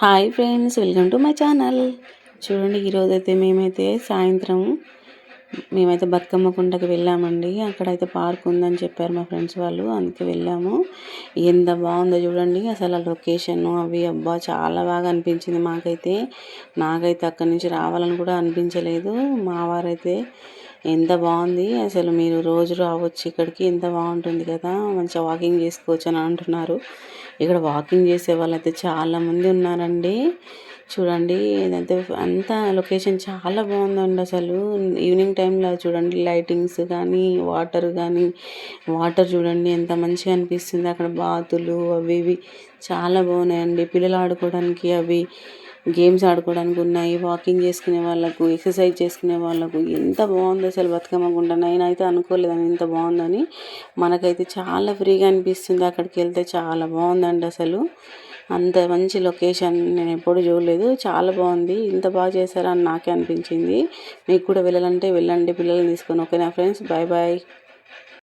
Hi friends welcome to my channel. చూడండి ఈరోజు అయితే మేమైతే సాయంత్రం మేమైతే బతుకమ్మ కుండకి వెళ్ళామండి. అక్కడైతే పార్క్ ఉందని చెప్పారు మా ఫ్రెండ్స్ వాళ్ళు అందుకే వెళ్ళాము. ఎంత బాగుందో చూడండి అసలు ఆ లొకేషన్ అవి అబ్బా చాలా బాగా అనిపించింది మాకైతే. నాకైతే అక్కడి నుంచి రావాలని కూడా అనిపించలేదు. మా వారైతే ఎంత బాగుంది. అసలు మీరు రోజు రావచ్చు ఇక్కడికి. ఎంత బాగుంటుంది కదా. మంచిగా వాకింగ్ చేసుకోవచ్చు అని అంటున్నారు. ఇక్కడ వాకింగ్ చేసే వాళ్ళైతే చాలామంది ఉన్నారండి. చూడండి ఇదంతా అంతా లొకేషన్ చాలా బాగుందండి అసలు. ఈవినింగ్ టైంలో చూడండి లైటింగ్స్ కానీ వాటర్ కానీ వాటర్ చూడండి ఎంత మంచిగా అనిపిస్తుంది. అక్కడ బాతులు అవి ఇవి చాలా బాగున్నాయండి. పిల్లలు ఆడుకోవడానికి అవి గేమ్స్ ఆడుకోవడానికి ఉన్నాయి వాకింగ్ చేసుకునే వాళ్ళకు ఎక్సర్సైజ్ చేసుకునే వాళ్ళకు ఎంత బాగుంది అసలు బతుకమ్మ గుండ నేనైతే అనుకోలేదని ఇంత బాగుందని. మనకైతే చాలా ఫ్రీగా అనిపిస్తుంది అక్కడికి వెళ్తే చాలా బాగుందండి అసలు. అంత మంచి లొకేషన్ నేను ఎప్పుడు చూడలేదు. చాలా బాగుంది. ఇంత బాగా చేశారా అని నాకే అనిపించింది. మీకు కూడా వెళ్ళాలంటే వెళ్ళండి పిల్లల్ని తీసుకొని. ఓకేనా ఫ్రెండ్స్? Bye bye.